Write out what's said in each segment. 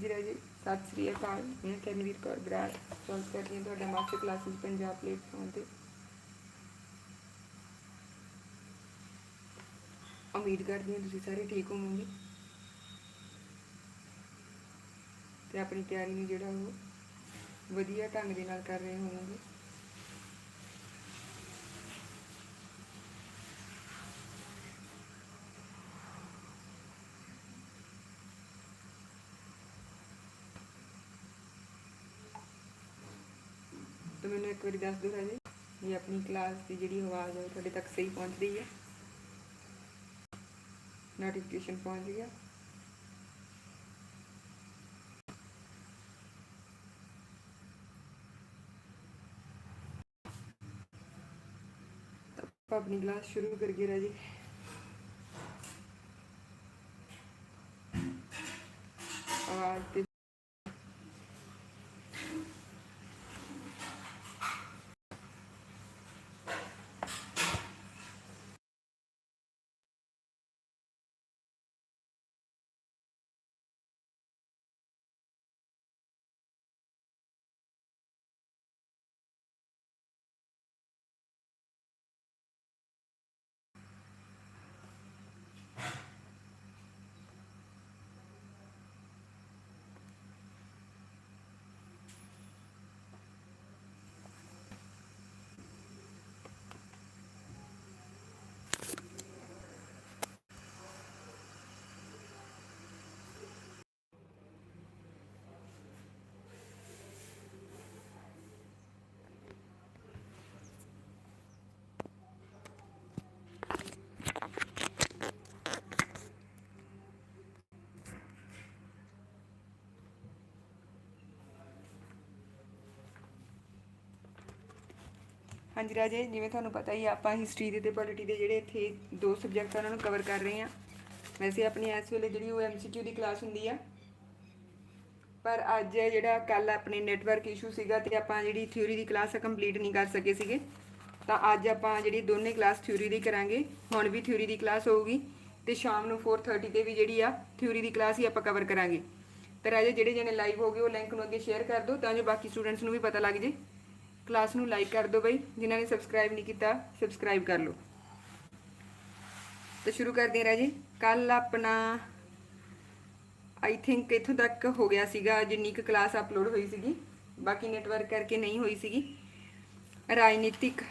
ਹਾਂਜੀ ਰਾਜੇ ਸਤਿ ਸ੍ਰੀ ਅਕਾਲ। ਮੈਂ ਕਰਨਵੀਰ ਕੌਰ ਬਰਾੜ। ਸਵਾਗਤ ਕਰਦੀ ਹਾਂ ਤੁਹਾਡਾ ਮਾਸਟਰ ਕਲਾਸਿਸ ਪੰਜਾਬ ਪਲੇਟਫਾਰਮ ਤੇ। ਉਮੀਦ ਕਰਦੀ ਹਾਂ ਤੁਸੀਂ ਸਾਰੇ ਠੀਕ ਹੋਵੋਗੇ। ਤੇ ਆਪਣੀ ਤਿਆਰੀ ਨੂੰ ਜਿਹੜਾ ਉਹ ਵਧੀਆ ਢੰਗ ਦੇ ਨਾਲ ਕਰ ਰਹੇ ਹੋਵੋਗੇ। ਮੈਨੂੰ ਇੱਕ ਵਾਰੀ ਦੱਸ ਦਿਓ ਰਾਜੇ, ਵੀ ਆਪਣੀ ਕਲਾਸ ਦੀ ਜਿਹੜੀ ਆਵਾਜ਼ ਹੈ ਉਹ ਤੁਹਾਡੇ ਤੱਕ ਸਹੀ ਪਹੁੰਚ ਰਹੀ ਹੈ। ਨੋਟੀਫਿਕੇਸ਼ਨ ਪਹੁੰਚ ਗਿਆ ਤਾਂ ਆਪਾਂ ਆਪਣੀ ਕਲਾਸ ਸ਼ੁਰੂ ਕਰੀਏ ਰਾਜੇ ਆਵਾਜ਼ ਤੇ ਹਾਂਜੀ ਰਾਜੇ ਜਿਵੇਂ ਤੁਹਾਨੂੰ ਪਤਾ ਹੀ ਆ, ਆਪਾਂ ਹਿਸਟਰੀ ਦੇ ਤੇ ਪੋਲਿਟੀ ਦੇ ਜਿਹੜੇ ਇੱਥੇ ਦੋ ਸਬਜੈਕਟ ਉਹਨਾਂ ਨੂੰ ਕਵਰ ਕਰ ਰਹੇ ਹਾਂ। ਵੈਸੇ ਆਪਣੀ ਇਸ ਵੇਲੇ ਜਿਹੜੀ ਉਹ ਐਮਸੀਕਿਊ ਦੀ ਕਲਾਸ ਹੁੰਦੀ ਆ ਪਰ ਅੱਜ ਜਿਹੜਾ ਕੱਲ ਆਪਣੇ ਨੈਟਵਰਕ ਇਸ਼ੂ ਸੀਗਾ ਤੇ ਆਪਾਂ ਜਿਹੜੀ ਥਿਊਰੀ ਦੀ ਕਲਾਸ ਕੰਪਲੀਟ ਨਹੀਂ ਕਰ ਸਕੇ ਸੀਗੇ। ਤਾਂ ਅੱਜ ਆਪਾਂ ਜਿਹੜੀ ਦੋਨੇ ਕਲਾਸ ਥਿਊਰੀ ਦੀ ਕਰਾਂਗੇ ਹੁਣ ਵੀ ਥਿਊਰੀ ਦੀ ਕਲਾਸ ਹੋਊਗੀ ਤੇ ਸ਼ਾਮ ਨੂੰ 4:30 ਤੇ ਵੀ ਜਿਹੜੀ ਆ ਥਿਊਰੀ ਦੀ ਕਲਾਸ ਹੀ ਆਪਾਂ ਕਵਰ ਕਰਾਂਗੇ। ਤੇ ਰਾਜੇ ਜਿਹੜੇ ਜਣੇ ਲਾਈਵ ਹੋ ਗਏ ਉਹ ਲਿੰਕ ਨੂੰ ਅੱਗੇ ਸ਼ੇਅਰ ਕਰ ਦਿਓ ਤਾਂ ਜੋ ਬਾਕੀ ਸਟੂਡੈਂਟਸ ਨੂੰ ਵੀ ਪਤਾ ਲੱਗ ਜੇ। ਕਲਾਸ ਨੂੰ ਲਾਈਕ ਕਰ ਦਿਓ ਬਈ। ਜਿਨ੍ਹਾਂ ਨੇ ਸਬਸਕ੍ਰਾਈਬ ਨਹੀਂ ਕੀਤਾ ਸਬਸਕ੍ਰਾਈਬ ਕਰ ਲਓ। ਤਾਂ ਸ਼ੁਰੂ ਕਰਦੇ ਹਾਂ ਰਾਜੇ। ਕੱਲ ਆਪਣਾ ਆਈ ਥਿੰਕ ਇੱਥੋਂ ਤੱਕ ਹੋ ਗਿਆ ਸੀਗਾ ਜਿੰਨੀ ਕੁ ਕਲਾਸ ਅਪਲੋਡ ਹੋਈ ਸੀਗੀ। ਬਾਕੀ ਨੈਟਵਰਕ ਕਰਕੇ ਨਹੀਂ ਹੋਈ ਸੀਗੀ। ਰਾਜਨੀਤਿਕ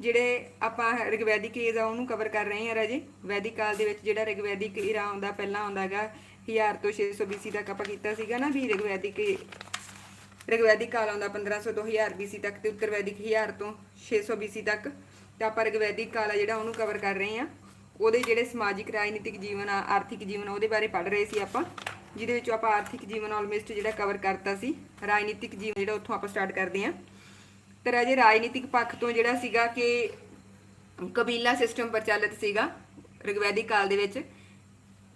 ਜਿਹੜੇ ਆਪਾਂ ਰਿਗਵੈਦਿਕ ਏਜ ਆ ਉਹਨੂੰ ਕਵਰ ਕਰ ਰਹੇ ਹਾਂ ਰਾਜੇ। ਵੈਦਿਕ ਕਾਲ ਦੇ ਵਿੱਚ ਜਿਹੜਾ ਰਿਗਵੈਦਿਕ ਈਰਾ ਆਉਂਦਾ, ਪਹਿਲਾਂ ਆਉਂਦਾ ਹੈਗਾ 1000 ਤੋਂ 600 BC ਤੱਕ ਆਪਾਂ ਕੀਤਾ ਸੀਗਾ ਨਾ ਵੀ ਰਿਗਵੈਦਿਕ ਰਿਗਵੈਦਿਕ ਕਾਲ ਆਉਂਦਾ 1500 ਤੋਂ 1000 BC ਤੱਕ ਤੇ ਉੱਤਰਵੈਦਿਕ 1000 ਤੋਂ 600 BC ਤੱਕ। ਤਾਂ ਆਪਾਂ ਰਿਗਵੈਦਿਕ ਕਾਲ ਆ ਜਿਹੜਾ ਉਹਨੂੰ ਕਵਰ ਕਰ ਰਹੇ ਹਾਂ। ਉਹਦੇ ਜਿਹੜੇ ਸਮਾਜਿਕ ਰਾਜਨੀਤਿਕ ਜੀਵਨ ਆ ਆਰਥਿਕ ਜੀਵਨ ਆ, ਉਹਦੇ ਬਾਰੇ ਪੜ੍ਹ ਰਹੇ ਸੀ ਆਪਾਂ। ਜਿਹਦੇ ਵਿੱਚੋਂ ਆਪਾਂ ਆਰਥਿਕ ਜੀਵਨ ਆਲਮੋਸਟ ਜਿਹੜਾ ਕਵਰ ਕਰਤਾ ਸੀ। ਰਾਜਨੀਤਿਕ ਜੀਵਨ ਜਿਹੜਾ ਉੱਥੋਂ ਆਪਾਂ ਸਟਾਰਟ ਕਰਦੇ ਹਾਂ। ਤੇ ਰਾਜੇ ਰਾਜਨੀਤਿਕ ਪੱਖ ਤੋਂ ਜਿਹੜਾ ਸੀਗਾ ਕਿ ਕਬੀਲਾ ਸਿਸਟਮ ਪ੍ਰਚਲਿਤ ਸੀਗਾ ਰਿਗਵੈਦਿਕ ਕਾਲ ਦੇ ਵਿੱਚ।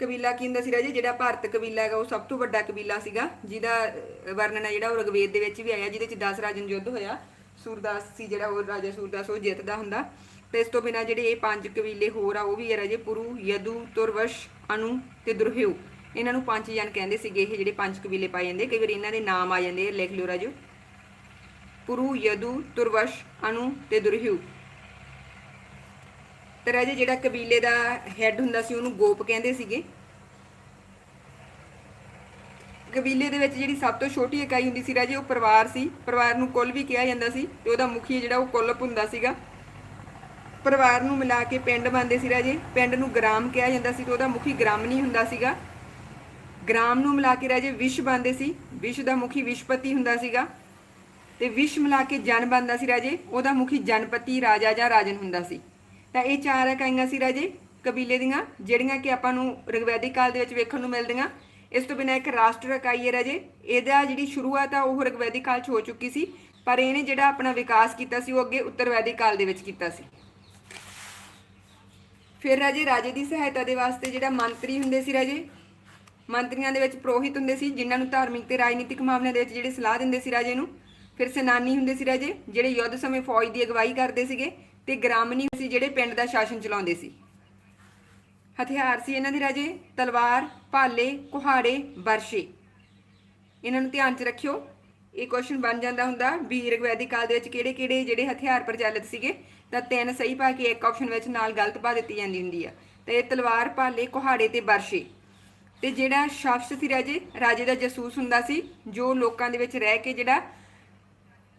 ਕਬੀਲਾ ਕੀ ਹੁੰਦਾ ਸੀ ਰਾਜੇ ਜਿਹੜਾ ਭਾਰਤ ਕਬੀਲਾ ਹੈਗਾ ਉਹ ਸਭ ਤੋਂ ਵੱਡਾ ਕਬੀਲਾ ਸੀਗਾ। ਜਿਹਦਾ ਵਰਣਨ ਹੈ ਜਿਹੜਾ ਉਹ ਰਿਗਵੇਦ ਦੇ ਵਿੱਚ ਵੀ ਆਇਆ ਜਿਹਦੇ ਵਿੱਚ 10 ਰਾਜਨ ਯੁੱਧ ਹੋਇਆ। ਸੂਰਦਾਸ ਸੀ ਜਿਹੜਾ ਉਹ ਰਾਜਾ ਸੂਰਦਾਸ ਉਹ ਜਿੱਤਦਾ ਹੁੰਦਾ। ਤੇ ਇਸ ਤੋਂ ਬਿਨਾ ਜਿਹੜੇ ਇਹ ਪੰਜ ਕਬੀਲੇ ਹੋਰ ਆ ਉਹ ਵੀ ਹੈ ਰਾਜੇ ਪੁਰੂ ਯਦੂ ਤੁਰਵਸ਼ ਅਨੂ ਤੇ ਦੁਰਹਿਉ। ਇਹਨਾਂ ਨੂੰ ਪੰਜ ਜਨ ਕਹਿੰਦੇ ਸੀਗੇ ਇਹ ਜਿਹੜੇ ਪੰਜ ਕਬੀਲੇ ਪਾਏ ਜਾਂਦੇ। ਕਈ ਵਾਰ ਇਹਨਾਂ ਦੇ ਨਾਮ ਆ ਜਾਂਦੇ ਆ, ਲਿਖ ਲਿਓ ਰਾਜੋ। ਪੁਰੂ ਯਦੂ ਤੁਰਵਸ਼ ਅਨੂ ਤੇ ਦੁਰਹਿਉ। ਤੇ ਰਾਜੇ ਜਿਹੜਾ ਕਬੀਲੇ ਦਾ ਹੈੱਡ ਹੁੰਦਾ ਸੀ, ਉਹਨੂੰ ਗੋਪ ਕਹਿੰਦੇ ਸੀਗੇ। ਕਬੀਲੇ ਦੇ ਵਿੱਚ ਜਿਹੜੀ ਸਭ ਤੋਂ ਛੋਟੀ ਇਕਾਈ ਹੁੰਦੀ ਸੀ ਰਾਜੇ, ਉਹ ਪਰਿਵਾਰ ਸੀ। ਪਰਿਵਾਰ ਨੂੰ ਕੁੱਲ ਵੀ ਕਿਹਾ ਜਾਂਦਾ ਸੀ ਤੇ ਉਹਦਾ ਮੁਖੀ ਜਿਹੜਾ ਉਹ ਕੁੱਲਪ ਹੁੰਦਾ ਸੀਗਾ। ਪਰਿਵਾਰ ਨੂੰ ਮਿਲਾ ਕੇ ਪਿੰਡ ਬਣਦੇ ਸੀ ਰਾਜੇ। ਪਿੰਡ ਨੂੰ ਗ੍ਰਾਮ ਕਿਹਾ ਜਾਂਦਾ ਸੀ ਤੇ ਉਹਦਾ ਮੁਖੀ ਗ੍ਰਾਮਣੀ ਹੁੰਦਾ ਸੀਗਾ। ਗ੍ਰਾਮ ਨੂੰ ਮਿਲਾ ਕੇ ਰਾਜੇ ਵਿਸ਼ ਬਣਦੇ ਸੀ। ਵਿਸ਼ ਦਾ ਮੁਖੀ ਵਿਸ਼ਪਤੀ ਹੁੰਦਾ ਸੀਗਾ। ਤੇ ਵਿਸ਼ ਮਿਲਾ ਕੇ ਜਨ ਬਣਦਾ ਸੀ ਰਾਜੇ। ਉਹਦਾ ਮੁਖੀ ਜਨਪਤੀ ਰਾਜਾ ਜਾਂ ਰਾਜਨ ਹੁੰਦਾ ਸੀ। ਤਾਂ ਇਹ ਚਾਰ ਇਕਾਈਆਂ ਸੀ ਰਾਜੇ, ਕਬੀਲੇ ਦੀਆਂ, ਜਿਹੜੀਆਂ ਕਿ ਆਪਾਂ ਨੂੰ ਰਿਗਵੈਦਿਕ ਕਾਲ ਦੇ ਵਿੱਚ ਵੇਖਣ ਨੂੰ ਮਿਲਦੀਆਂ। ਇਸ ਤੋਂ ਬਿਨਾਂ ਇੱਕ ਰਾਸ਼ਟਰ ਇਕਾਈ ਹੈ ਰਾਜੇ। ਇਹਦਾ ਜਿਹੜੀ ਸ਼ੁਰੂਆਤ ਆ, ਉਹ ਰਿਗਵੈਦਿਕ ਕਾਲ 'ਚ ਹੋ ਚੁੱਕੀ ਸੀ, ਪਰ ਇਹਨੇ ਜਿਹੜਾ ਆਪਣਾ ਵਿਕਾਸ ਕੀਤਾ ਸੀ, ਉਹ ਅੱਗੇ ਉੱਤਰਵੈਦਿਕ ਕਾਲ ਦੇ ਵਿੱਚ ਕੀਤਾ ਸੀ। ਫਿਰ ਰਾਜੇ ਰਾਜੇ ਦੀ ਸਹਾਇਤਾ ਦੇ ਵਾਸਤੇ ਜਿਹੜਾ ਮੰਤਰੀ ਹੁੰਦੇ ਸੀ ਰਾਜੇ, ਮੰਤਰੀਆਂ ਦੇ ਵਿੱਚ ਪ੍ਰੋਹਿਤ ਹੁੰਦੇ ਸੀ, ਜਿਨ੍ਹਾਂ ਨੂੰ ਧਾਰਮਿਕ ਤੇ ਰਾਜਨੀਤਿਕ ਮਾਮਲਿਆਂ ਦੇ ਵਿੱਚ ਜਿਹੜੇ ਸਲਾਹ ਦਿੰਦੇ ਸੀ ਰਾਜੇ ਨੂੰ। ਫਿਰ ਸੈਨਾਨੀ ਹੁੰਦੇ ਸੀ ਰਾਜੇ, ਜਿਹੜੇ ਯੁੱਧ ਸਮੇਂ ਫੌਜ ਦੀ ਅਗਵਾਈ ਕਰਦੇ ਸੀਗੇ। ਤੇ ਗ੍ਰਾਮਣੀ ਸੀ ਜਿਹੜੇ ਪਿੰਡ ਦਾ ਸ਼ਾਸਨ ਚਲਾਉਂਦੇ ਸੀ। ਹਥਿਆਰ ਸੀ ਇਹਨਾਂ ਦੇ ਰਾਜੇ, ਤਲਵਾਰ, ਭਾਲੇ, ਕੁਹਾੜੇ ਵਰਸ਼ੇ ਇਹਨਾਂ ਨੂੰ ਧਿਆਨ 'ਚ ਰੱਖਿਓ, ਇਹ ਕੁਐਸਚਨ ਬਣ ਜਾਂਦਾ ਹੁੰਦਾ ਵੀ ਰਿਗਵੈਦਿਕ ਕਾਲ ਦੇ ਵਿੱਚ ਕਿਹੜੇ ਕਿਹੜੇ ਜਿਹੜੇ ਹਥਿਆਰ ਪ੍ਰਚਲਿਤ ਸੀਗੇ, ਤਾਂ ਤਿੰਨ ਸਹੀ ਪਾ ਕੇ ਇੱਕ ਆਪਸ਼ਨ ਵਿੱਚ ਨਾਲ ਗਲਤ ਪਾ ਦਿੱਤੀ ਜਾਂਦੀ ਹੁੰਦੀ ਆ। ਤੇ ਇਹ ਤਲਵਾਰ, ਭਾਲੇ, ਕੁਹਾੜੇ ਤੇ ਬਰਸ਼ੇ। ਤੇ ਜਿਹੜਾ ਸ਼ਖਸ ਸੀ ਰਾਜੇ ਰਾਜੇ ਦਾ ਜਸੂਸ ਹੁੰਦਾ ਸੀ, ਜੋ ਲੋਕਾਂ ਦੇ ਵਿੱਚ ਰਹਿ ਕੇ ਜਿਹੜਾ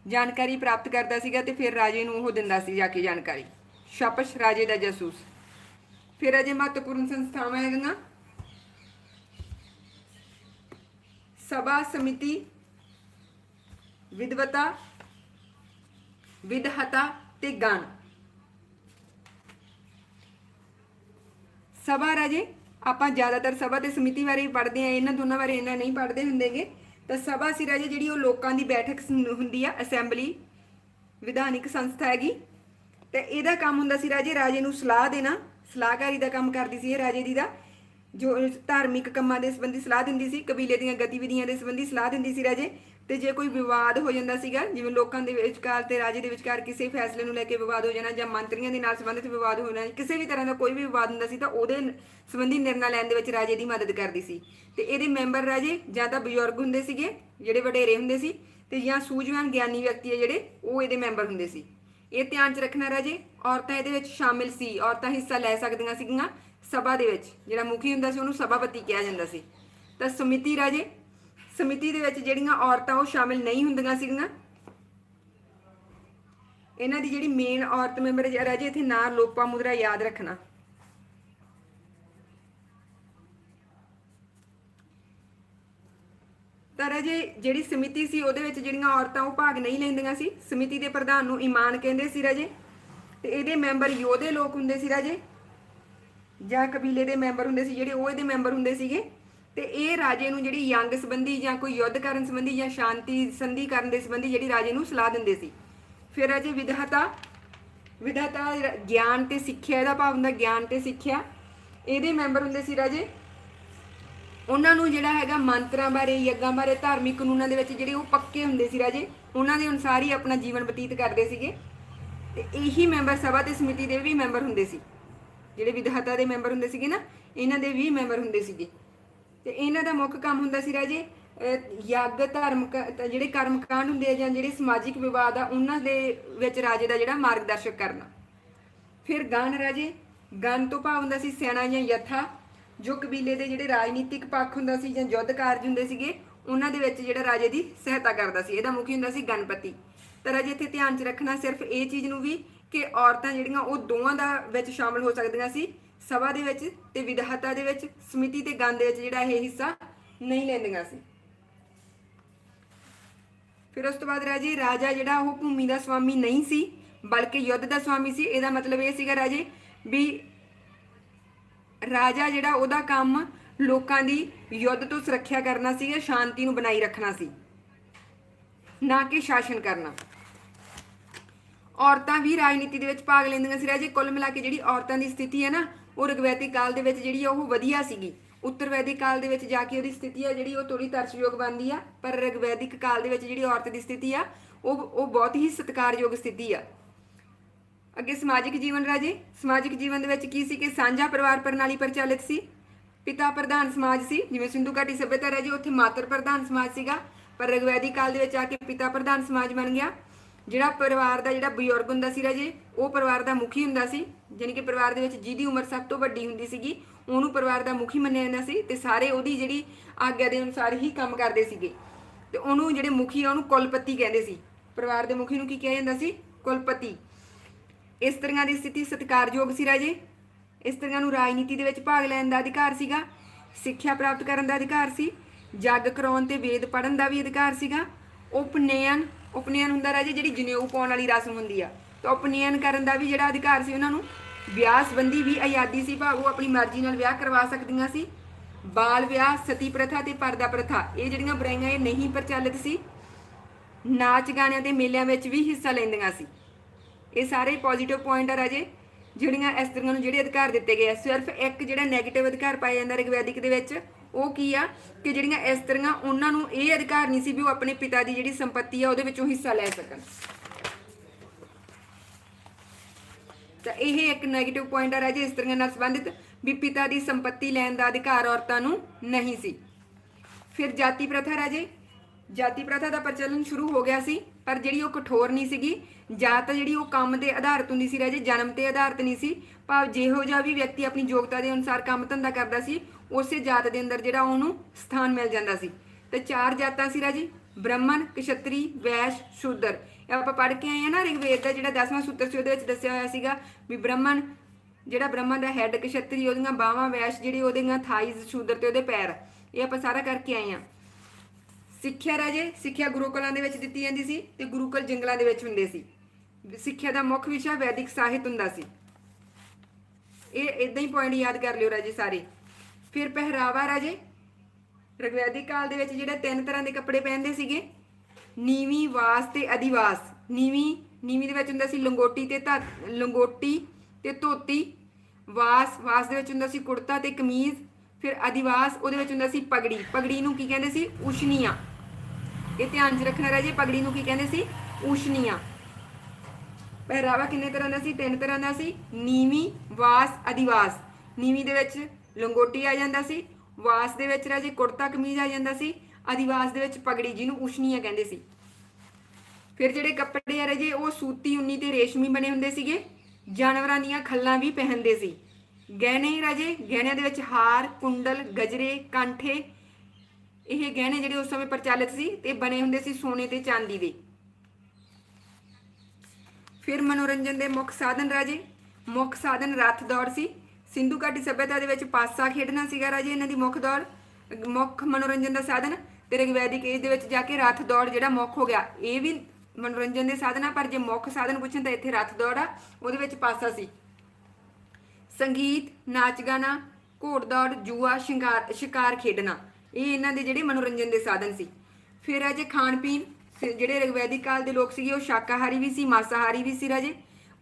ਜਾਣਕਾਰੀ ਪ੍ਰਾਪਤ ਕਰਦਾ ਸੀਗਾ ਤੇ ਫਿਰ ਰਾਜੇ ਨੂੰ ਉਹ ਦਿੰਦਾ ਸੀ ਜਾ ਕੇ ਜਾਣਕਾਰੀ। ਸ਼ਪਸ਼ ਰਾਜੇ ਦਾ ਜਾਸੂਸ। ਫਿਰ ਅਜੇ ਮਹੱਤਵਪੂਰਨ ਸੰਸਥਾਵਾਂ ਹੈਗੀਆਂ। ਸਭਾ ਸਮਿਤੀ ਵਿਦਵਤਾ ਵਿਦਹਤਾ ਤੇ ਗਣ। ਸਭਾ ਰਾਜੇ, ਆਪਾਂ ਜ਼ਿਆਦਾਤਰ ਸਭਾ ਤੇ ਸਮਿਤੀ ਬਾਰੇ ਪੜ੍ਹਦੇ ਆ ਇਹਨਾਂ ਦੋਨਾਂ ਬਾਰੇ ਇਹਨਾਂ ਨਹੀਂ ਪੜ੍ਹਦੇ ਹੁੰਦੇਗੇ। ਤਾਂ ਸਭਾ ਸੀ ਰਾਜੇ ਜਿਹੜੀ ਉਹ ਲੋਕਾਂ ਦੀ ਬੈਠਕ ਹੁੰਦੀ ਆ, ਅਸੈਂਬਲੀ, ਵਿਧਾਨਿਕ ਸੰਸਥਾ ਹੈਗੀ। ਤੇ ਇਹਦਾ ਕੰਮ ਹੁੰਦਾ ਸੀ ਰਾਜੇ ਰਾਜੇ ਨੂੰ ਸਲਾਹ ਦੇਣਾ, ਸਲਾਹਕਾਰੀ ਦਾ ਕੰਮ ਕਰਦੀ ਸੀ ਇਹ ਰਾਜੇ ਦੀ ਦਾ। ਜੋ ਧਾਰਮਿਕ ਕੰਮਾਂ ਦੇ ਸੰਬੰਧੀ ਸਲਾਹ ਦਿੰਦੀ ਸੀ, ਕਬੀਲੇ ਦੀਆਂ ਗਤੀਵਿਧੀਆਂ ਦੇ ਸੰਬੰਧੀ ਸਲਾਹ ਦਿੰਦੀ ਸੀ ਰਾਜੇ। ਤੇ ਜੇ ਕੋਈ ਵਿਵਾਦ ਹੋ ਜਾਂਦਾ ਸੀਗਾ, ਜਿਵੇਂ ਲੋਕਾਂ ਦੇ ਵਿਚਕਾਰ ਤੇ ਰਾਜੇ ਦੇ ਵਿਚਕਾਰ ਕਿਸੇ ਫੈਸਲੇ ਨੂੰ ਲੈ ਕੇ ਵਿਵਾਦ ਹੋ ਜਾਣਾ ਜਾਂ ਮੰਤਰੀਆਂ ਦੇ ਨਾਲ ਸੰਬੰਧਿਤ ਵਿਵਾਦ ਹੋਣਾ ਕਿਸੇ ਵੀ ਤਰ੍ਹਾਂ ਦਾ ਕੋਈ ਵੀ ਵਿਵਾਦ ਹੁੰਦਾ ਸੀ ਤਾਂ ਉਹਦੇ ਸੰਬੰਧੀ ਨਿਰਣਾ ਲੈਣ ਦੇ ਵਿੱਚ ਰਾਜੇ ਦੀ ਮਦਦ ਕਰਦੀ ਸੀ। ਤੇ ਇਹਦੇ ਮੈਂਬਰ ਰਾਜੇ ਜਾਂ ਤਾਂ ਬਜ਼ੁਰਗ ਹੁੰਦੇ ਸੀਗੇ, ਜਿਹੜੇ ਵਡੇਰੇ ਹੁੰਦੇ ਸੀ, ਤੇ ਜਾਂ ਸੂਝਵਾਨ ਗਿਆਨੀ ਵਿਅਕਤੀ ਆ ਜਿਹੜੇ, ਉਹ ਇਹਦੇ ਮੈਂਬਰ ਹੁੰਦੇ ਸੀ। ਇਹ ਧਿਆਨ 'ਚ ਰੱਖਣਾ ਰਾਜੇ, ਔਰਤਾਂ ਇਹਦੇ ਵਿੱਚ ਸ਼ਾਮਿਲ ਸੀ, ਔਰਤਾਂ ਹਿੱਸਾ ਲੈ ਸਕਦੀਆਂ ਸੀਗੀਆਂ ਸਭਾ ਦੇ ਵਿੱਚ, ਜਿਹੜਾ ਮੁਖੀ ਹੁੰਦਾ ਸੀ ਉਹਨੂੰ ਸਭਾਪਤੀ ਕਿਹਾ ਜਾਂਦਾ ਸੀ। ਤਾਂ ਸਮਿਤੀ ਰਾਜੇ ਸਮਿਤੀ ਦੇ ਵਿੱਚ ਜਿਹੜੀਆਂ ਔਰਤਾਂ ਉਹ ਸ਼ਾਮਿਲ ਨਹੀਂ ਹੁੰਦੀਆਂ ਸੀਗੀਆਂ। ਇਹਨਾਂ ਦੀ ਜਿਹੜੀ ਮੇਨ ਔਰਤ ਮੈਂਬਰ ਰਾਜੇ ਇੱਥੇ ਨਾਂ ਲੋਪਾ ਮੁਦਰਾ ਯਾਦ ਰੱਖਣਾ। ਤਾਂ ਰਾਜੇ ਜਿਹੜੀ ਸਮਿਤੀ ਸੀ ਉਹਦੇ ਵਿੱਚ ਜਿਹੜੀਆਂ ਔਰਤਾਂ ਉਹ ਭਾਗ ਨਹੀਂ ਲੈਂਦੀਆਂ ਸੀ, ਸਮਿਤੀ ਦੇ ਪ੍ਰਧਾਨ ਨੂੰ ਇਮਾਨ ਕਹਿੰਦੇ ਸੀ ਰਾਜੇ ਤੇ ਇਹਦੇ ਮੈਂਬਰ ਯੋਧੇ ਲੋਕ ਹੁੰਦੇ ਸੀ ਰਾਜੇ ਜਾਂ ਕਬੀਲੇ ਦੇ ਮੈਂਬਰ ਹੁੰਦੇ ਸੀ ਜਿਹੜੇ ਉਹ ਇਹਦੇ ਮੈਂਬਰ ਹੁੰਦੇ ਸੀਗੇ। ਤੇ ਇਹ ਰਾਜੇ ਨੂੰ ਜਿਹੜੀ ਯੰਗ ਸੰਬੰਧੀ ਜਾਂ ਕੋਈ ਯੁੱਧ ਕਰਨ ਸੰਬੰਧੀ ਜਾਂ ਸ਼ਾਂਤੀ ਸੰਧੀ ਕਰਨ ਦੇ ਸੰਬੰਧੀ ਜਿਹੜੀ ਰਾਜੇ ਨੂੰ ਸਲਾਹ ਦਿੰਦੇ ਸੀ। ਫਿਰ ਰਾਜੇ ਵਿਧਾਤਾ ਵਿਦਹਤਾ ਜਿਹੜਾ ਗਿਆਨ ਤੇ ਸਿੱਖਿਆ, ਇਹਦਾ ਭਾਵ ਹੁੰਦਾ ਗਿਆਨ ਤੇ ਸਿੱਖਿਆ। ਇਹਦੇ ਮੈਂਬਰ ਹੁੰਦੇ ਸੀ ਰਾਜੇ। ਉਹਨਾਂ ਨੂੰ ਜਿਹੜਾ ਹੈਗਾ ਮੰਤਰਾਂ ਬਾਰੇ, ਯੱਗਾਂ ਬਾਰੇ, ਧਾਰਮਿਕ ਕਾਨੂੰਨਾਂ ਦੇ ਵਿੱਚ ਜਿਹੜੇ ਉਹ ਪੱਕੇ ਹੁੰਦੇ ਸੀ ਰਾਜੇ। ਉਹਨਾਂ ਦੇ ਅਨੁਸਾਰ ਹੀ ਆਪਣਾ ਜੀਵਨ ਬਤੀਤ ਕਰਦੇ ਸੀਗੇ। ਤੇ ਇਹੀ ਮੈਂਬਰ ਸਭਾ ਤੇ ਸਮਿਤੀ ਦੇ ਵੀ ਮੈਂਬਰ ਹੁੰਦੇ ਸੀ। ਜਿਹੜੇ ਵਿਧਾਤਾ ਦੇ ਮੈਂਬਰ ਹੁੰਦੇ ਸੀਗੇ ਨਾ, ਇਹਨਾਂ ਦੇ ਵੀ ਮੈਂਬਰ ਹੁੰਦੇ ਸੀਗੇ। ਤੇ ਇਹਨਾਂ ਦਾ ਮੁੱਖ ਕੰਮ ਹੁੰਦਾ ਸੀ ਰਾਜੇ ਅਹ, ਯੱਗ ਧਰਮ ਜਿਹੜੇ ਕਰਮ ਕਾਂਡ ਹੁੰਦੇ ਆ ਜਾਂ ਜਿਹੜੇ ਸਮਾਜਿਕ ਵਿਵਾਦ ਆ ਉਹਨਾਂ ਦੇ ਵਿੱਚ ਰਾਜੇ ਦਾ ਜਿਹੜਾ ਮਾਰਗਦਰਸ਼ਕ ਕਰਨਾ। ਫਿਰ ਗਣ ਰਾਜੇ ਗਣ ਤੋਂ ਭਾਵ ਹੁੰਦਾ ਸੀ ਸੈਨਾ ਜਾਂ ਯਥਾ ਜੋ ਕਬੀਲੇ ਦੇ ਜਿਹੜੇ ਰਾਜਨੀਤਿਕ ਪੱਖ ਹੁੰਦਾ ਸੀ ਜਾਂ ਯੁੱਧ ਕਾਰਜ ਹੁੰਦੇ ਸੀਗੇ ਉਹਨਾਂ ਦੇ ਵਿੱਚ ਜਿਹੜਾ ਰਾਜੇ ਦੀ ਸਹਾਇਤਾ ਕਰਦਾ ਸੀ। ਇਹਦਾ ਮੁਖੀ ਹੁੰਦਾ ਸੀ ਗਣਪਤੀ। ਤਾਂ ਰਾਜੇ ਇੱਥੇ ਧਿਆਨ 'ਚ ਰੱਖਣਾ ਸਿਰਫ ਇਹ ਚੀਜ਼ ਨੂੰ ਵੀ ਕਿ ਔਰਤਾਂ ਜਿਹੜੀਆਂ ਉਹ ਦੋਵਾਂ ਦਾ ਵਿੱਚ ਸ਼ਾਮਲ ਹੋ ਸਕਦੀਆਂ ਸੀ ਸਭਾ ਦੇ ਵਿੱਚ ਤੇ ਵਿਧਾਤਾ ਦੇ ਵਿੱਚ, ਸਮਿਤੀ ਤੇ ਗਣ ਦੇ ਵਿੱਚ ਜਿਹੜਾ ਇਹ ਹਿੱਸਾ ਨਹੀਂ ਲੈਂਦੀਆਂ ਸੀ। ਫਿਰ ਉਸ ਤੋਂ ਬਾਅਦ ਰਾਜੇ, ਰਾਜਾ ਜਿਹੜਾ ਉਹ ਭੂਮੀ ਦਾ ਸਵਾਮੀ ਨਹੀਂ ਸੀ, ਬਲਕਿ ਯੁੱਧ ਦਾ ਸਵਾਮੀ ਸੀ। ਇਹਦਾ ਮਤਲਬ ਇਹ ਸੀਗਾ ਰਾਜੇ ਵੀ ਰਾਜਾ ਜਿਹੜਾ ਉਹਦਾ ਕੰਮ ਲੋਕਾਂ ਦੀ ਯੁੱਧ ਤੋਂ ਸੁਰੱਖਿਆ ਕਰਨਾ ਸੀਗਾ ਸ਼ਾਂਤੀ ਨੂੰ ਬਣਾਈ ਰੱਖਣਾ ਸੀ, ਨਾ ਕਿ ਸ਼ਾਸਨ ਕਰਨਾ। ਔਰਤਾਂ ਵੀ ਰਾਜਨੀਤੀ ਦੇ ਵਿੱਚ ਭਾਗ ਲੈਂਦੀਆਂ ਸੀ। ਰਾਜੇ, ਕੁੱਲ ਮਿਲਾ ਕੇ ਜਿਹੜੀ ਔਰਤਾਂ ਦੀ ਸਥਿਤੀ ਹੈ ਨਾ ਉਹ ਰਿਗਵੈਦਿਕ ਕਾਲ ਦੇ ਵਿੱਚ ਜਿਹੜੀ ਆ ਉਹ ਵਧੀਆ ਸੀਗੀ। ਉੱਤਰ ਵੈਦਿਕ ਕਾਲ ਦੇ ਵਿੱਚ ਜਾ ਕੇ ਉਹਦੀ ਸਥਿਤੀ ਆ ਜਿਹੜੀ ਉਹ ਥੋੜੀ ਤਰਸਯੋਗ ਬਣਦੀ ਆ, ਪਰ ਰਗਵੈਦਿਕ ਕਾਲ ਦੇ ਵਿੱਚ ਜਿਹੜੀ ਔਰਤ ਦੀ ਸਥਿਤੀ ਆ, ਉਹ ਉਹ ਬਹੁਤ ਹੀ ਸਤਿਕਾਰਯੋਗ ਸਥਿਤੀ ਆ। ਅੱਗੇ ਸਮਾਜਿਕ ਜੀਵਨ ਰਾਜੇ, ਸਮਾਜਿਕ ਜੀਵਨ ਦੇ ਵਿੱਚ ਕੀ ਸੀ ਕਿ ਸਾਂਝਾ ਪਰਿਵਾਰ ਪ੍ਰਣਾਲੀ ਪ੍ਰਚਲਿਤ ਸੀ। ਪਿਤਾ ਪ੍ਰਧਾਨ ਸਮਾਜ ਸੀ, ਜਿਵੇਂ ਸਿੰਧੂ ਘਾਟੀ ਸਭਿਅਤਾ ਰਾਜੇ, ਉੱਥੇ ਮਾਤਰ ਪ੍ਰਧਾਨ ਸਮਾਜ ਸੀਗਾ, ਪਰ ਰਗਵੈਦੀ ਕਾਲ ਦੇ ਵਿੱਚ ਆ ਕੇ ਪਿਤਾ ਪ੍ਰਧਾਨ ਸਮਾਜ ਬਣ ਗਿਆ। ਜਿਹੜਾ ਪਰਿਵਾਰ ਦਾ ਜਿਹੜਾ ਬਜ਼ੁਰਗ ਹੁੰਦਾ ਸੀ ਰਾਜੇ, ਉਹ ਪਰਿਵਾਰ ਦਾ ਮੁਖੀ ਹੁੰਦਾ ਸੀ ਯਾਨੀ ਕਿ ਪਰਿਵਾਰ ਦੇ ਵਿੱਚ ਜਿਹਦੀ ਉਮਰ ਸਭ ਤੋਂ ਵੱਡੀ ਹੁੰਦੀ ਸੀਗੀ, ਉਹਨੂੰ ਪਰਿਵਾਰ ਦਾ ਮੁਖੀ ਮੰਨਿਆ ਜਾਂਦਾ ਸੀ ਤੇ ਸਾਰੇ ਉਹਦੀ ਜਿਹੜੀ ਆਗਿਆ ਦੇ ਅਨੁਸਾਰ ਹੀ ਕੰਮ ਕਰਦੇ ਸੀਗੇ। ਤੇ ਉਹਨੂੰ ਜਿਹੜੇ ਮੁਖੀ ਆ, ਉਹਨੂੰ ਕੁਲਪਤੀ ਕਹਿੰਦੇ ਸੀ। ਪਰਿਵਾਰ ਦੇ ਮੁਖੀ ਨੂੰ ਕੀ ਕਿਹਾ ਜਾਂਦਾ ਸੀ? ਕੁਲਪਤੀ। ਇਸ ਤਰ੍ਹਾਂ ਦੀ ਸਥਿਤੀ ਸਤਿਕਾਰਯੋਗ ਸੀ ਰਾਜੇ। ਇਸ ਤਰ੍ਹਾਂ ਨੂੰ ਰਾਜਨੀਤੀ ਦੇ ਵਿੱਚ ਭਾਗ ਲੈਣ ਦਾ ਅਧਿਕਾਰ ਸੀਗਾ, ਸਿੱਖਿਆ ਪ੍ਰਾਪਤ ਕਰਨ ਦਾ ਅਧਿਕਾਰ ਸੀ, ਜੱਗ ਕਰਾਉਣ ਤੇ ਵੇਦ ਪੜ੍ਹਨ ਦਾ ਵੀ ਅਧਿਕਾਰ ਸੀਗਾ ਉਪਨੇਨ ਉਪਨਯਨ ਹੁੰਦਾ ਰਾਜੇ, ਜਿਹੜੀ ਜਨੇਊ ਪਾਉਣ ਵਾਲੀ ਰਸਮ ਹੁੰਦੀ ਆ। ਤਾਂ ਉਪਨਯਨ ਕਰਨ ਦਾ ਵੀ ਜਿਹੜਾ ਅਧਿਕਾਰ ਸੀ ਉਹਨਾਂ ਨੂੰ, ਵਿਆਹ ਸੰਬੰਧੀ ਵੀ ਆਜ਼ਾਦੀ ਸੀ, ਭਾਵ ਉਹ ਆਪਣੀ ਮਰਜ਼ੀ ਨਾਲ ਵਿਆਹ ਕਰਵਾ ਸਕਦੀਆਂ ਸੀ। ਬਾਲ ਵਿਆਹ, ਸਤੀ ਪ੍ਰਥਾ ਤੇ ਪਰਦਾ ਪ੍ਰਥਾ, ਇਹ ਜਿਹੜੀਆਂ ਬੁਰਾਈਆਂ ਇਹ ਨਹੀਂ ਪ੍ਰਚਲਿਤ ਸੀ। ਨਾਚ ਗਾਣਿਆਂ ਤੇ ਮੇਲਿਆਂ ਵਿੱਚ ਵੀ ਹਿੱਸਾ ਲੈਂਦੀਆਂ ਸੀ। ਇਹ ਸਾਰੇ ਪੋਜ਼ਿਟਿਵ ਪੁਆਇੰਟ ਆ ਰਾਜੇ। ਜਿਹੜੀਆਂ ਇਸਤਰੀਆਂ ਨੂੰ ਜਿਹੜੇ ਅਧਿਕਾਰ ਦਿੱਤੇ ਗਏ ਆ, ਸਿਰਫ ਇੱਕ ਜਿਹੜਾ 네ਗੇਟਿਵ ਅਧਿਕਾਰ ਪਾਇਆ ਜਾਂਦਾ ਰਿਗਵੈਦਿਕ ਦੇ ਵਿੱਚ, ਉਹ ਕੀ ਆ? ਕਿ ਜਿਹੜੀਆਂ ਇਸਤਰੀਆਂ ਉਹਨਾਂ ਨੂੰ ਇਹ ਅਧਿਕਾਰ ਨਹੀਂ ਸੀ ਵੀ ਉਹ ਆਪਣੇ ਪਿਤਾ ਦੀ ਜਿਹੜੀ ਸੰਪਤੀ ਆ, ਉਹਦੇ ਵਿੱਚੋਂ ਹਿੱਸਾ ਲੈ ਸਕਣ। ਤਾਂ ਇਹ ਇੱਕ 네ਗੇਟਿਵ ਪੁਆਇੰਟ ਆ ਰਾਜੇ ਇਸਤਰੀਆਂ ਨਾਲ ਸੰਬੰਧਿਤ ਵੀ ਪਿਤਾ ਦੀ ਸੰਪਤੀ ਲੈਣ ਦਾ ਅਧਿਕਾਰ ਔਰਤਾਂ ਨੂੰ ਨਹੀਂ ਸੀ। ਫਿਰ ਜਾਤੀ ਪ੍ਰਥਾ ਰਾਜੇ ਜਾਤੀ ਪ੍ਰਥਾ ਦਾ ਪ੍ਰਚਲਨ ਸ਼ੁਰੂ ਹੋ ਗਿਆ ਸੀ, ਪਰ ਜਿਹੜੀ ਉਹ ਕਠੋਰ ਨਹੀਂ ਸੀਗੀ ਜਾਤ ਜਿਹੜੀ ਉਹ ਕੰਮ ਦੇ ਆਧਾਰਿਤ ਹੁੰਦੀ ਸੀ ਰਾਜੇ ਜਨਮ ਤੇ ਆਧਾਰਿਤ ਨਹੀਂ ਸੀ, ਭਾਵ ਜਿਹੋ ਜਿਹਾ ਵੀ ਵਿਅਕਤੀ ਆਪਣੀ ਯੋਗਤਾ ਦੇ ਅਨੁਸਾਰ ਕੰਮ ਧੰਦਾ ਕਰਦਾ ਸੀ, ਉਸੇ ਜਾਤ ਦੇ ਅੰਦਰ ਜਿਹੜਾ ਉਹਨੂੰ ਸਥਾਨ ਮਿਲ ਜਾਂਦਾ ਸੀ। ਤੇ ਚਾਰ ਜਾਤਾਂ ਸੀ ਰਾਜੇ, ਬ੍ਰਾਹਮਣ, ਕਸ਼ਤਰੀ, ਵੈਸ਼, ਸ਼ੂਦਰ। ਇਹ ਆਪਾਂ ਪੜ੍ਹ ਕੇ ਆਏ ਆ ਨਾ ਰਿਗਵੇਦ ਦਾ, ਜਿਹੜਾ 10ਵਾਂ ਸੂਤਰ ਸੀ, ਉਹਦੇ ਵਿੱਚ ਦੱਸਿਆ ਹੋਇਆ ਸੀਗਾ ਵੀ ਬ੍ਰਾਹਮਣ, ਜਿਹੜਾ ਬ੍ਰਹਮਾ ਦਾ ਹੈੱਡ ਕਸ਼ਤਰੀ, ਉਹਦੀਆਂ ਬਾਹਾਂ ਵੈਸ਼, ਜਿਹੜੀ ਉਹਦੀਆਂ ਥਾਈਜ਼, ਸ਼ੂਦਰ ਤੇ ਉਹਦੇ ਪੈਰ। ਇਹ ਆਪਾਂ ਸਾਰਾ ਕਰਕੇ ਆਏ ਆ। ਸਿੱਖਿਆ ਰਾਜੇ, ਸਿੱਖਿਆ ਗੁਰੂਕਲਾਂ ਦੇ ਵਿੱਚ ਦਿੱਤੀ ਜਾਂਦੀ ਸੀ ਤੇ ਗੁਰੂਕਲ ਜੰਗਲਾਂ ਦੇ ਵਿੱਚ ਹੁੰਦੇ ਸੀ। ਸਿੱਖਿਆ ਦਾ ਮੁੱਖ ਵਿਸ਼ਾ ਵੈਦਿਕ ਸਾਹਿਤ ਹੁੰਦਾ ਸੀ। ਇਹ ਇਦਾਂ ਹੀ ਪੁਆਇੰਟ ਯਾਦ ਕਰ ਲਿਓ ਰਾਜੇ ਸਾਰੇ। ਫਿਰ ਪਹਿਰਾਵਾ ਰਾਜੇ, ਰਗਵੈਦਿਕ ਕਾਲ ਦੇ ਵਿੱਚ ਜਿਹੜੇ ਤਿੰਨ ਤਰ੍ਹਾਂ ਦੇ ਕੱਪੜੇ ਪਹਿਨਦੇ ਸੀਗੇ, ਨੀਵੀਂ ਵਾਸ ਤੇ ਅਧਿਵਾਸ। ਨੀਵੀਂ ਨੀਵੀਂ ਦੇ ਵਿੱਚ ਹੁੰਦਾ ਸੀ ਲੰਗੋਟੀ ਤੇ ਧਾ ਲੰਗੋਟੀ ਤੇ ਧੋਤੀ। ਵਾਸ ਵਾਸ ਦੇ ਵਿੱਚ ਹੁੰਦਾ ਸੀ ਕੁੜਤਾ ਤੇ ਕਮੀਜ਼। ਫਿਰ ਅਧਿਵਾਸ, ਉਹਦੇ ਵਿੱਚ ਹੁੰਦਾ ਸੀ ਪਗੜੀ। ਪਗੜੀ ਨੂੰ ਕੀ ਕਹਿੰਦੇ ਸੀ? ਉਸ਼ਨੀਆਂ। ਇਹ ਧਿਆਨ 'ਚ ਰੱਖਣਾ ਰਾਜੇ, ਪਗੜੀ ਨੂੰ ਕੀ ਕਹਿੰਦੇ ਸੀ? ਉਸ਼ਨੀਆਂ ਪਹਿਰਾਵਾ ਕਿੰਨੇ ਤਰ੍ਹਾਂ ਦਾ ਸੀ? ਤਿੰਨ ਤਰ੍ਹਾਂ ਦਾ ਸੀ। ਨੀਵੀਂ, ਵਾਸ, ਅਧਿਵਾਸ। ਨੀਵੀਂ ਦੇ ਵਿੱਚ ਲੰਗੋਟੀ ਆ ਜਾਂਦਾ ਸੀ। ਵਾਸ ਦੇ ਵਿੱਚ ਰਾਜੇ ਕੁੜਤਾ ਕਮੀਜ਼ ਆ ਜਾਂਦਾ ਸੀ। ਅਧਿਵਾਸ ਦੇ ਵਿੱਚ ਪਗੜੀ, ਜਿਹਨੂੰ ਉਸ਼ਨੀਆਂ ਕਹਿੰਦੇ ਸੀ। ਫਿਰ ਜਿਹੜੇ ਕੱਪੜੇ ਆ ਰਾਜੇ, ਉਹ ਸੂਤੀ ਉਨੀ ਤੇ ਰੇਸ਼ਮੀ ਬਣੇ ਹੁੰਦੇ ਸੀਗੇ। ਜਾਨਵਰਾਂ ਦੀਆਂ ਖੱਲਾਂ ਵੀ ਪਹਿਨਦੇ ਸੀ। ਗਹਿਣੇ ਰਾਜੇ, ਗਹਿਣਿਆਂ ਦੇ ਵਿੱਚ ਹਾਰ, ਕੁੰਡਲ, ਗਜਰੇ, ਕਾਂਠੇ ਇਹ ਗਹਿਣੇ ਜਿਹੜੇ ਉਸ ਸਮੇਂ ਪ੍ਰਚਲਿਤ ਸੀ ਤੇ ਬਣੇ ਹੁੰਦੇ ਸੀ ਸੋਨੇ ਤੇ ਚਾਂਦੀ ਦੇ। ਫਿਰ ਮਨੋਰੰਜਨ ਦੇ ਮੁੱਖ ਸਾਧਨ ਰਾਜੇ, ਮੁੱਖ ਸਾਧਨ ਰੱਥ ਦੌੜ ਸੀ। ਸਿੰਧੂ ਘਾਟੀ ਸਭਿਅਤਾ ਦੇ ਵਿੱਚ ਪਾਸਾ ਖੇਡਣਾ ਸੀਗਾ ਰਾਜੇ ਇਹਨਾਂ ਦੀ ਮੁੱਖ ਦੌੜ, ਮੁੱਖ ਮਨੋਰੰਜਨ ਦਾ ਸਾਧਨ ਤੇ ਰਿਗਵੈਦਿਕ ਏਜ ਦੇ ਵਿੱਚ ਜਾ ਕੇ ਰੱਥ ਦੌੜ ਜਿਹੜਾ ਮੁੱਖ ਹੋ ਗਿਆ। ਇਹ ਵੀ ਮਨੋਰੰਜਨ ਦੇ ਸਾਧਨ ਆ, ਪਰ ਜੇ ਮੁੱਖ ਸਾਧਨ ਪੁੱਛਣ ਤਾਂ ਇੱਥੇ ਰੱਥ ਦੌੜ ਆ, ਉਹਦੇ ਵਿੱਚ ਪਾਸਾ ਸੀ। ਸੰਗੀਤ, ਨਾਚ ਗਾਣਾ, ਘੋੜ ਦੌੜ, ਜੂਆ, ਸ਼ਿੰਗਾਰ, ਸ਼ਿਕਾਰ ਖੇਡਣਾ। ਇਹ ਇਹਨਾਂ ਦੇ ਜਿਹੜੇ ਮਨੋਰੰਜਨ ਦੇ ਸਾਧਨ ਸੀ। ਫਿਰ ਅਜੇ ਖਾਣ ਪੀਣ ਜਿਹੜੇ ਰਿਗਵੈਦਿਕ ਕਾਲ ਦੇ ਲੋਕ ਸੀਗੇ, ਉਹ ਸ਼ਾਕਾਹਾਰੀ ਵੀ ਸੀ, ਮਾਸਾਹਾਰੀ ਵੀ ਸੀ ਰਾਜੇ।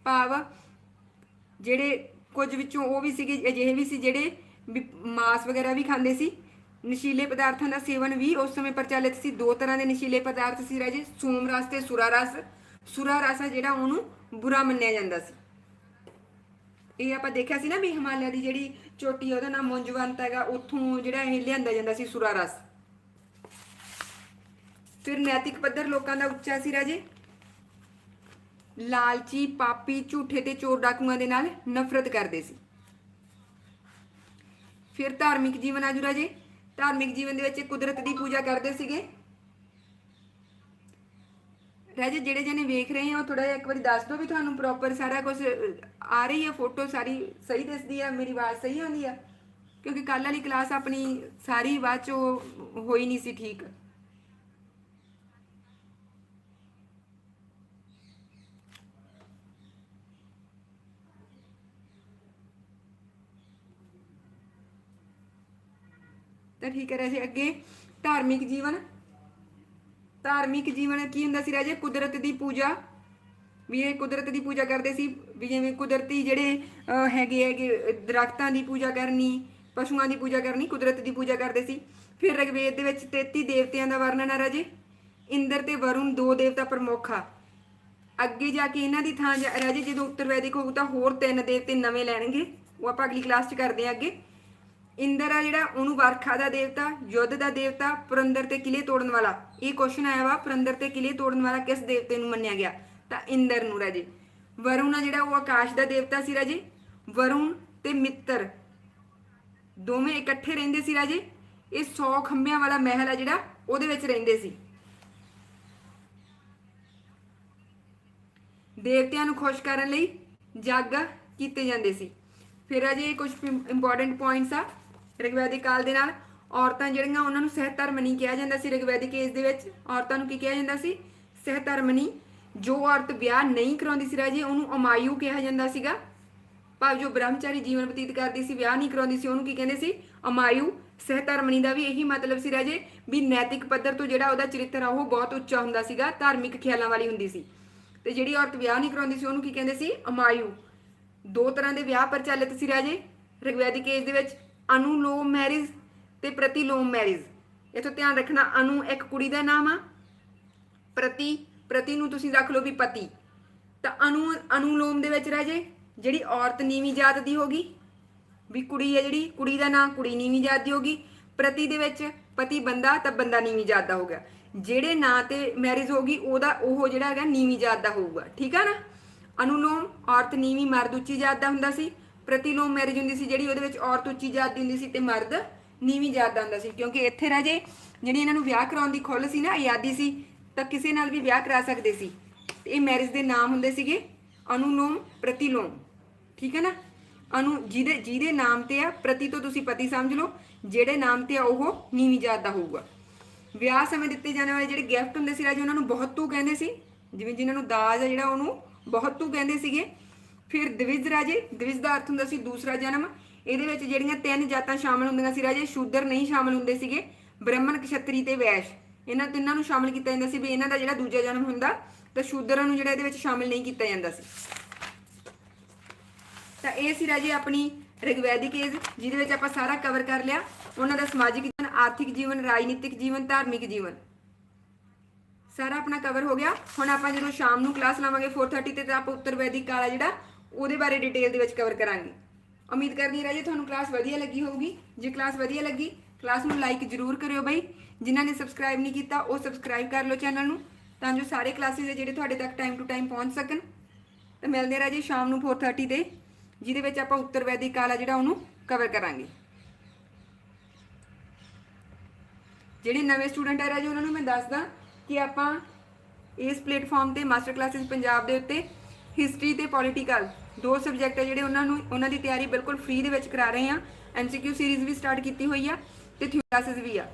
ਭਾਵ ਜਿਹੜੇ ਕੁਝ ਵਿੱਚੋਂ ਉਹ ਵੀ ਸੀਗੇ, ਅਜਿਹੇ ਵੀ ਸੀ ਜਿਹੜੇ ਵੀ ਮਾਸ ਵਗੈਰਾ ਵੀ ਖਾਂਦੇ ਸੀ। ਨਸ਼ੀਲੇ ਪਦਾਰਥਾਂ ਦਾ ਸੇਵਨ ਵੀ ਉਸ ਸਮੇਂ ਪ੍ਰਚਲਿਤ ਸੀ। ਦੋ ਤਰ੍ਹਾਂ ਦੇ ਨਸ਼ੀਲੇ ਪਦਾਰਥ ਸੀ ਰਾਜੇ, ਸੋਮ ਰਸ ਤੇ ਸੁਰਾ ਰਸ। ਸੁਰਾ ਰਸ ਆ ਜਿਹੜਾ ਉਹਨੂੰ ਬੁਰਾ ਮੰਨਿਆ ਜਾਂਦਾ ਸੀ। ਇਹ ਆਪਾਂ ਦੇਖਿਆ ਸੀ ਨਾ ਵੀ ਹਿਮਾਲਿਆ ਦੀ ਜਿਹੜੀ ਚੋਟੀ ਉਹਦਾ ਨਾਮ ਮੁੰਜਵੰਤ ਹੈਗਾ, ਉੱਥੋਂ ਜਿਹੜਾ ਇਹ ਲਿਆਂਦਾ ਜਾਂਦਾ ਸੀ ਸੁਰਾ ਰਸ। ਫਿਰ ਨੈਤਿਕ ਪੱਧਰ ਲੋਕਾਂ ਦਾ ਉੱਚਾ ਸੀ ਰਾਜੇ। ਲਾਲਚੀ ਪਾਪੀ ਝੂਠੇ ਤੇ ਚੋਰ ਡਾਕੂਆਂ ਦੇ ਨਾਲ ਨਫ਼ਰਤ ਕਰਦੇ ਸੀ। ਫਿਰ ਧਾਰਮਿਕ ਜੀਵਨ ਆਜੂ ਰਾਜੇ। ਧਾਰਮਿਕ ਜੀਵਨ ਦੇ ਵਿੱਚ ਕੁਦਰਤ ਦੀ ਪੂਜਾ ਕਰਦੇ ਸੀਗੇ। ਰਾਜੇ ਜਿਹੜੇ ਜਣੇ ਵੇਖ ਰਹੇ ਹੋ ਥੋੜਾ ਜਿਹਾ ਇੱਕ ਵਾਰੀ ਦੱਸ ਦਿਓ ਵੀ ਤੁਹਾਨੂੰ ਪ੍ਰੋਪਰ ਸਾਰਾ ਕੁਝ ਆ ਰਹੀ ਹੈ ਫੋਟੋ ਸਾਰੀ ਸਹੀ ਦਿਸਦੀ ਹੈ, ਮੇਰੀ ਆਵਾਜ਼ ਸਹੀ ਆਉਂਦੀ ਹੈ? ਕਿਉਂਕਿ ਕੱਲ ਵਾਲੀ ਕਲਾਸ ਆਪਣੀ ਸਾਰੀ ਬਾਅਦ ਚ ਹੋਈ ਨਹੀਂ ਸੀ ਠੀਕ। ਤਾਂ ਠੀਕ ਹੈ ਰਾਜੇ ਅੱਗੇ ਧਾਰਮਿਕ ਜੀਵਨ ਧਾਰਮਿਕ ਜੀਵਨ ਕੀ ਹੁੰਦਾ ਸੀ ਰਾਜੇ? ਕੁਦਰਤ ਦੀ ਪੂਜਾ। ਵੀ ਇਹ ਕੁਦਰਤ ਦੀ ਪੂਜਾ ਕਰਦੇ ਸੀ। ਵੀ ਜਿਵੇਂ ਕੁਦਰਤੀ ਜਿਹੜੇ ਹੈਗੇ ਹੈਗੇ ਦਰਖਤਾਂ ਦੀ ਪੂਜਾ ਕਰਨੀ, ਪਸ਼ੂਆਂ ਦੀ ਪੂਜਾ ਕਰਨੀ, ਕੁਦਰਤ ਦੀ ਪੂਜਾ ਕਰਦੇ ਸੀ। ਫਿਰ ਰਗਵੇਦ ਦੇ ਵਿੱਚ 33 ਦੇਵਤਿਆਂ ਦਾ ਵਰਣਨ ਆ ਰਾਜੇ। ਇੰਦਰ ਤੇ ਵਰੁਣ ਦੋ ਦੇਵਤਾ ਪ੍ਰਮੁੱਖ ਆ। ਅੱਗੇ ਜਾ ਕੇ ਇਹਨਾਂ ਦੀ ਥਾਂ ਜਾ- ਰਾਜੇ, ਜਦੋਂ ਉੱਤਰ ਵੈਦਿਕ ਹੋਊ ਤਾਂ ਹੋਰ ਤਿੰਨ ਦੇਵਤੇ ਨਵੇਂ ਲੈਣਗੇ। ਉਹ ਆਪਾਂ ਅਗਲੀ ਕਲਾਸ 'ਚ ਕਰਦੇ ਹਾਂ ਅੱਗੇ। ਇੰਦਰ ਆ ਜਿਹੜਾ, ਉਹਨੂੰ ਵਰਖਾ ਦਾ ਦੇਵਤਾ, ਯੁੱਧ ਦਾ ਦੇਵਤਾ, ਪੁਰੰਦਰ ਤੇ ਕਿਲੇ ਤੋੜਨ ਵਾਲਾ। ਇਹ ਕੁਐਸਚਨ ਆਇਆ ਵਾ, ਪਰੰਦਰ ਤੇ ਕਿਲੇ ਤੋੜਨ ਵਾਲਾ ਕਿਸ ਦੇਵਤੇ ਨੂੰ ਮੰਨਿਆ ਗਿਆ? ਤਾਂ ਇੰਦਰ ਨੂੰ, ਰਾਜੇ। ਵਰੁਣ ਆ ਜਿਹੜਾ, ਉਹ ਆਕਾਸ਼ ਦਾ ਦੇਵਤਾ ਸੀ, ਰਾਜੇ। ਵਰੁਣ ਤੇ ਮਿੱਤਰ। ਦੋਵੇਂ ਇਕੱਠੇ ਰਹਿੰਦੇ ਸੀ, ਰਾਜੇ। ਇਹ 100 ਖੰਭਿਆਂ ਵਾਲਾ ਮਹਿਲ ਆ ਜਿਹੜਾ, ਉਹਦੇ ਵਿੱਚ ਰਹਿੰਦੇ ਸੀ। ਦੇਵਤਿਆਂ ਨੂੰ ਖੁਸ਼ ਕਰਨ ਲਈ ਯੱਗ ਕੀਤੇ ਜਾਂਦੇ ਸੀ। ਫਿਰ ਅਜੇ ਕੁਝ ਇੰਪੋਰਟੈਂਟ ਪੁਆਇੰਟਸ ਆ ਰਿਗਵੈਦਿਕ ਕਾਲ ਦੇ ਨਾਲ। ਔਰਤਾਂ ਜਿਹੜੀਆਂ ਉਹਨਾਂ ਨੂੰ ਸਹਿਧਰਮਨੀ ਕਿਹਾ ਜਾਂਦਾ ਸੀ ਰਿਗਵੈਦਿਕ ਏਜ ਦੇ ਵਿੱਚ, ਔਰਤਾਂ ਨੂੰ ਕੀ ਕਿਹਾ ਜਾਂਦਾ ਸੀ? ਸਹਿਧਰਮਨੀ ਜੋ ਔਰਤ ਵਿਆਹ ਨਹੀਂ ਕਰਾਉਂਦੀ ਸੀ ਰਾਜੇ, ਉਹਨੂੰ ਅਮਾਇੂ ਕਿਹਾ ਜਾਂਦਾ ਸੀਗਾ। ਭਾਵ ਜੋ ਬ੍ਰਹਮਚਾਰੀ ਜੀਵਨ ਬਤੀਤ ਕਰਦੀ ਸੀ, ਵਿਆਹ ਨਹੀਂ ਕਰਾਉਂਦੀ ਸੀ, ਉਹਨੂੰ ਕੀ ਕਹਿੰਦੇ ਸੀ? ਅਮਾਯੂ ਸਹਿਧਰਮਣੀ ਦਾ ਵੀ ਇਹੀ ਮਤਲਬ ਸੀ ਰਾਜੇ ਵੀ ਨੈਤਿਕ ਪੱਧਰ ਤੋਂ ਜਿਹੜਾ ਉਹਦਾ ਚਰਿੱਤਰ ਆ, ਉਹ ਬਹੁਤ ਉੱਚਾ ਹੁੰਦਾ ਸੀਗਾ, ਧਾਰਮਿਕ ਖਿਆਲਾਂ ਵਾਲੀ ਹੁੰਦੀ ਸੀ। ਤੇ ਜਿਹੜੀ ਔਰਤ ਵਿਆਹ ਨਹੀਂ ਕਰਾਉਂਦੀ ਸੀ, ਉਹਨੂੰ ਕੀ ਕਹਿੰਦੇ ਸੀ? ਅਮਾਯੂ ਦੋ ਤਰ੍ਹਾਂ ਦੇ ਵਿਆਹ ਪ੍ਰਚਲਿਤ ਸੀ ਰਾਜੇ ਰਿਗਵੈਦਿਕ ਏਜ ਦੇ ਵਿੱਚ। ਅਨੁਲੋਮ ਮੈਰਿਜ ਤੇ ਪ੍ਰਤੀਲੋਮ ਮੈਰਿਜ। ਇਥੋਂ ਧਿਆਨ ਰੱਖਣਾ, ਅਨੂ ਇੱਕ ਕੁੜੀ ਦਾ ਨਾਮ ਆ। ਪ੍ਰਤੀ ਪ੍ਰਤੀ ਨੂੰ ਤੁਸੀਂ ਰੱਖ ਲਓ ਵੀ ਪਤੀ। ਤਾਂ ਅਨੂ ਅਨੁਲੋਮ ਦੇ ਵਿੱਚ ਰਹਿ ਜੇ, ਜਿਹੜੀ ਔਰਤ ਨੀਵੀਂ ਜਾਤ ਦੀ ਹੋਗੀ ਵੀ ਕੁੜੀ ਹੈ ਜਿਹੜੀ, ਕੁੜੀ ਦਾ ਨਾਂ ਕੁੜੀ ਨੀਵੀਂ ਜਾਤ ਦੀ ਹੋਗੀ ਪ੍ਰਤੀ ਦੇ ਵਿੱਚ ਪਤੀ ਬੰਦਾ, ਤਾਂ ਬੰਦਾ ਨੀਵੀਂ ਜਾਤ ਦਾ ਹੋ ਗਿਆ। ਜਿਹੜੇ ਨਾਂ ਤੇ ਮੈਰਿਜ ਹੋਗੀ ਉਹਦਾ, ਉਹ ਜਿਹੜਾ ਹੈਗਾ ਨੀਵੀਂ ਜਾਤ ਦਾ ਹੋਊਗਾ। ਠੀਕ ਆ ਨਾ? ਅਨੁਲੋਮ ਔਰਤ ਨੀਵੀਂ ਮਰਦ ਉੱਚੀ ਜਾਤ ਦਾ ਹੁੰਦਾ ਸੀ। ਪ੍ਰਤੀਲੋਮ ਮੈਰਿਜ ਹੁੰਦੀ ਸੀ ਜਿਹੜੀ, ਉਹਦੇ ਵਿੱਚ ਔਰਤ ਉੱਚੀ ਜਾਤ ਦੀ ਹੁੰਦੀ ਸੀ ਤੇ ਮਰਦ ਨੀਵੀਂ ਜਾਤ ਦਾ ਹੁੰਦਾ ਸੀ, ਕਿਉਂਕਿ ਇੱਥੇ ਰਾਜੇ ਜਿਹੜੀ ਇਹਨਾਂ ਨੂੰ ਵਿਆਹ ਕਰਾਉਣ ਦੀ ਖੁੱਲ ਸੀ ਨਾ ਆਜ਼ਾਦੀ ਸੀ, ਤਾਂ ਕਿਸੇ ਨਾਲ ਵੀ ਵਿਆਹ ਕਰਾ ਸਕਦੇ ਸੀ। ਤੇ ਇਹ ਮੈਰਿਜ ਦੇ ਨਾਮ ਹੁੰਦੇ ਸੀਗੇ ਅਨੁਲੋਮ ਪ੍ਰਤੀਲੋਮ, ਠੀਕ ਹੈ ਨਾ? ਅਨੂ ਜਿਹਦੇ ਜਿਹਦੇ ਨਾਮ ਤੇ ਆ, ਪ੍ਰਤੀ ਤੋਂ ਤੁਸੀਂ ਪਤੀ ਸਮਝ ਲਓ, ਜਿਹੜੇ ਨਾਮ ਤੇ ਆ ਉਹ ਨੀਵੀਂ ਜਾਤ ਦਾ ਹੋਊਗਾ। ਵਿਆਹ ਸਮੇਂ ਦਿੱਤੇ ਜਾਣ ਵਾਲੇ ਜਿਹੜੇ ਗਿਫਟ ਹੁੰਦੇ ਸੀ ਰਾਜੇ, ਉਹਨਾਂ ਨੂੰ ਬਹੁਤ ਤੂ ਕਹਿੰਦੇ ਸੀ, ਜਿਵੇਂ ਜਿਨ੍ਹਾਂ ਨੂੰ ਦਾਜ ਆ ਜਿਹੜਾ ਉਹਨੂੰ ਬਹੁਤ ਤੂ ਕਹਿੰਦੇ ਸੀਗੇ। ਫਿਰ ਦਵਿਜ ਰਾਜੇ, ਦਵਿਜ ਦਾ ਅਰਥ ਹੁੰਦਾ ਸੀ ਦੂਸਰਾ ਜਨਮ ਇਹਦੇ ਵਿੱਚ ਜਿਹੜੀਆਂ ਤਿੰਨ ਜਾਤਾਂ ਸ਼ਾਮਲ ਹੁੰਦੀਆਂ ਸੀ, ਰਾਜੇ ਸ਼ੂਦਰ ਨਹੀਂ ਸ਼ਾਮਲ ਹੁੰਦੇ ਸੀਗੇ ਬ੍ਰਾਹਮਣ ਕਸ਼ਤਰੀ ਤੇ ਵੈਸ਼। ਇਹਨਾਂ ਤਿੰਨਾਂ ਨੂੰ ਸ਼ਾਮਲ ਕੀਤਾ ਜਾਂਦਾ ਸੀ ਵੀ ਇਹਨਾਂ ਦਾ ਜਿਹੜਾ ਦੂਜਾ ਜਨਮ ਹੁੰਦਾ, ਤਾਂ ਸ਼ੂਦਰਾਂ ਨੂੰ ਜਿਹੜਾ ਇਹਦੇ ਵਿੱਚ ਸ਼ਾਮਲ ਨਹੀਂ ਕੀਤਾ ਜਾਂਦਾ ਸੀ। ਤਾਂ ਇਹ ਸੀ ਰਾਜੇ ਆਪਣੀ ਰਿਗਵੈਦਿਕ ਏਜ ਜਿਹਦੇ ਵਿੱਚ ਆਪਾਂ ਸਾਰਾ ਕਵਰ ਕਰ ਲਿਆ। ਉਹਨਾਂ ਦਾ ਸਮਾਜਿਕ ਜੀਵਨ, ਆਰਥਿਕ ਜੀਵਨ, ਰਾਜਨੀਤਿਕ ਜੀਵਨ, ਧਾਰਮਿਕ ਜੀਵਨ। ਸਾਰਾ ਆਪਣਾ ਕਵਰ ਹੋ ਗਿਆ। ਹੁਣ ਆਪਾਂ ਜਦੋਂ ਸ਼ਾਮ ਨੂੰ ਕਲਾਸ ਲਾਵਾਂਗੇ 4:30 ਤੇ ਤਾਂ ਆਪਾਂ ਉੱਤਰ ਵੈਦਿਕ ਕਾਲ ਆ ਜਿਹੜਾ, ਉਹਦੇ ਬਾਰੇ ਡਿਟੇਲ ਦੇ ਵਿੱਚ ਕਵਰ ਕਰਾਂਗੇ। ਉਮੀਦ ਕਰਦੀ ਹਾਂ ਰਾਜੇ ਤੁਹਾਨੂੰ ਕਲਾਸ ਵਧੀਆ ਲੱਗੀ ਹੋਊਗੀ। ਜੇ ਕਲਾਸ ਵਧੀਆ ਲੱਗੀ ਕਲਾਸ ਨੂੰ ਲਾਈਕ ਜ਼ਰੂਰ ਕਰਿਓ ਬਈ। ਜਿਨ੍ਹਾਂ ਨੇ ਸਬਸਕ੍ਰਾਈਬ ਨਹੀਂ ਕੀਤਾ, ਉਹ ਸਬਸਕ੍ਰਾਈਬ ਕਰ ਲਓ ਚੈਨਲ ਨੂੰ, ਤਾਂ ਜੋ ਸਾਰੇ ਕਲਾਸਿਸ ਹੈ ਜਿਹੜੇ ਤੁਹਾਡੇ ਤੱਕ ਟਾਈਮ ਟੂ ਟਾਈਮ ਪਹੁੰਚ ਸਕਣ। ਤੇ ਮਿਲਦੇ ਹਾਂ ਰਾਜੇ ਸ਼ਾਮ ਨੂੰ 4:30 ਤੇ, ਜਿਹਦੇ ਵਿੱਚ ਆਪਾਂ ਉੱਤਰ ਵੈਦਿਕ ਕਾਲ ਆ ਜਿਹੜਾ ਉਹਨੂੰ ਕਵਰ ਕਰਾਂਗੇ। ਜਿਹੜੇ ਨਵੇਂ ਸਟੂਡੈਂਟ ਆ ਰਾਜੇ, ਉਹਨਾਂ ਨੂੰ ਮੈਂ ਦੱਸਦਾ ਕਿ ਆਪਾਂ ਇਸ ਪਲੇਟਫਾਰਮ ਤੇ ਮਾਸਟਰ ਕਲਾਸਿਸ ਪੰਜਾਬ ਦੇ ਉੱਤੇ ਹਿਸਟਰੀ ਤੇ ਪੋਲੀਟੀਕਲ ਦੋ ਸਬਜੈਕਟ ਆ ਜਿਹੜੇ ਉਹਨਾਂ ਨੂੰ, ਉਹਨਾਂ ਦੀ ਤਿਆਰੀ ਬਿਲਕੁਲ ਫ੍ਰੀ ਦੇ ਵਿੱਚ ਕਰਾ ਰਹੇ ਆ ਐਮਸੀਕਿਊ ਸੀਰੀਜ਼ ਵੀ ਸਟਾਰਟ ਕੀਤੀ ਹੋਈ ਆ ਤੇ ਥਿਊਰੀ ਕਲਾਸਿਸ ਵੀ ਆ।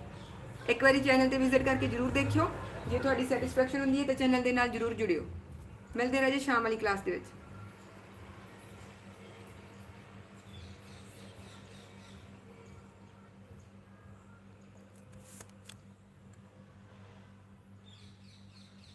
ਇੱਕ ਵਾਰੀ ਚੈਨਲ ਤੇ ਵਿਜ਼ਿਟ ਕਰਕੇ ਜਰੂਰ ਦੇਖਿਓ। ਜੇ ਤੁਹਾਡੀ ਸੈਟੀਸਫੈਕਸ਼ਨ ਹੁੰਦੀ ਹੈ ਤਾਂ ਚੈਨਲ ਦੇ ਨਾਲ ਜਰੂਰ ਜੁੜਿਓ। ਮਿਲਦੇ ਹਾਂ ਰਾਜੇ ਸ਼ਾਮ ਵਾਲੀ ਕਲਾਸ ਦੇ ਵਿੱਚ।